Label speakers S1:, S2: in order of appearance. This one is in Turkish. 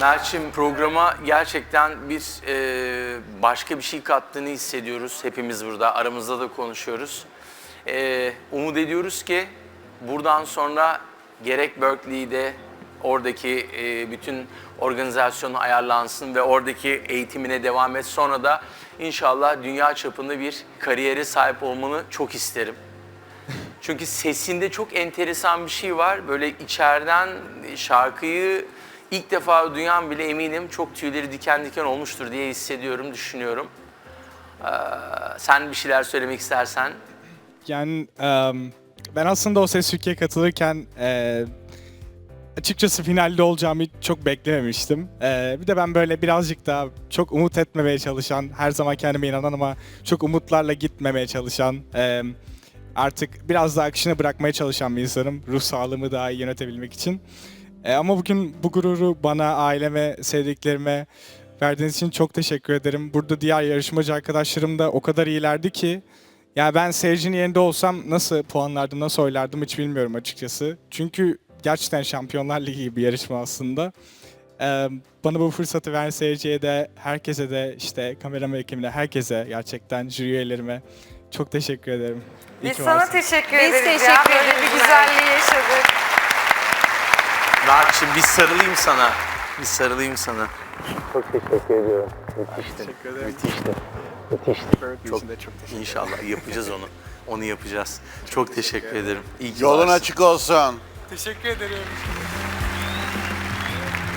S1: Mert'cim programa gerçekten bir e, başka bir şey kattığını hissediyoruz hepimiz burada. Aramızda da konuşuyoruz. E, umut ediyoruz ki buradan sonra gerek Berkeley'de oradaki e, bütün organizasyon ayarlansın ve oradaki eğitimine devam et. Sonra da inşallah dünya çapında bir kariyere sahip olmanı çok isterim. Çünkü sesinde çok enteresan bir şey var. Böyle içeriden şarkıyı ilk defa duyan bile eminim çok tüyleri diken diken olmuştur diye hissediyorum, düşünüyorum. Ee, sen bir şeyler söylemek istersen.
S2: Yani em, ben aslında o Ses Türkiye katılırken e, açıkçası finalde olacağımı çok beklememiştim. E, bir de ben böyle birazcık daha çok umut etmemeye çalışan, her zaman kendime inanan ama çok umutlarla gitmemeye çalışan, e, artık biraz daha akışına bırakmaya çalışan bir insanım. Ruh sağlığımı daha iyi yönetebilmek için. E, ama bugün bu gururu bana, aileme, sevdiklerime verdiğiniz için çok teşekkür ederim. Burada diğer yarışmacı arkadaşlarım da o kadar iyilerdi ki ya ben seyircinin yerinde olsam nasıl puanlardım, nasıl oylardım hiç bilmiyorum açıkçası. Çünkü gerçekten Şampiyonlar Ligi gibi bir yarışma aslında. Ee, bana bu fırsatı veren seyirciye de, herkese de, işte kameraman ekibine, herkese gerçekten jüri üyelerime çok teşekkür ederim. İyi
S3: Biz sana
S2: varsın.
S3: teşekkür
S4: Biz
S3: ederiz ya.
S4: teşekkür ederiz
S1: Mert'cim bir sarılayım sana. Bir sarılayım sana. Çok teşekkür ediyorum. Müthişti.
S2: Teşekkür ederim.
S1: Müthişti. Müthişti.
S2: Çok, çok teşekkür
S1: İnşallah yapacağız onu. Onu yapacağız. Çok teşekkür ederim. İyi ki
S5: Yolun
S1: varsın.
S5: açık olsun.
S2: Teşekkür ederim.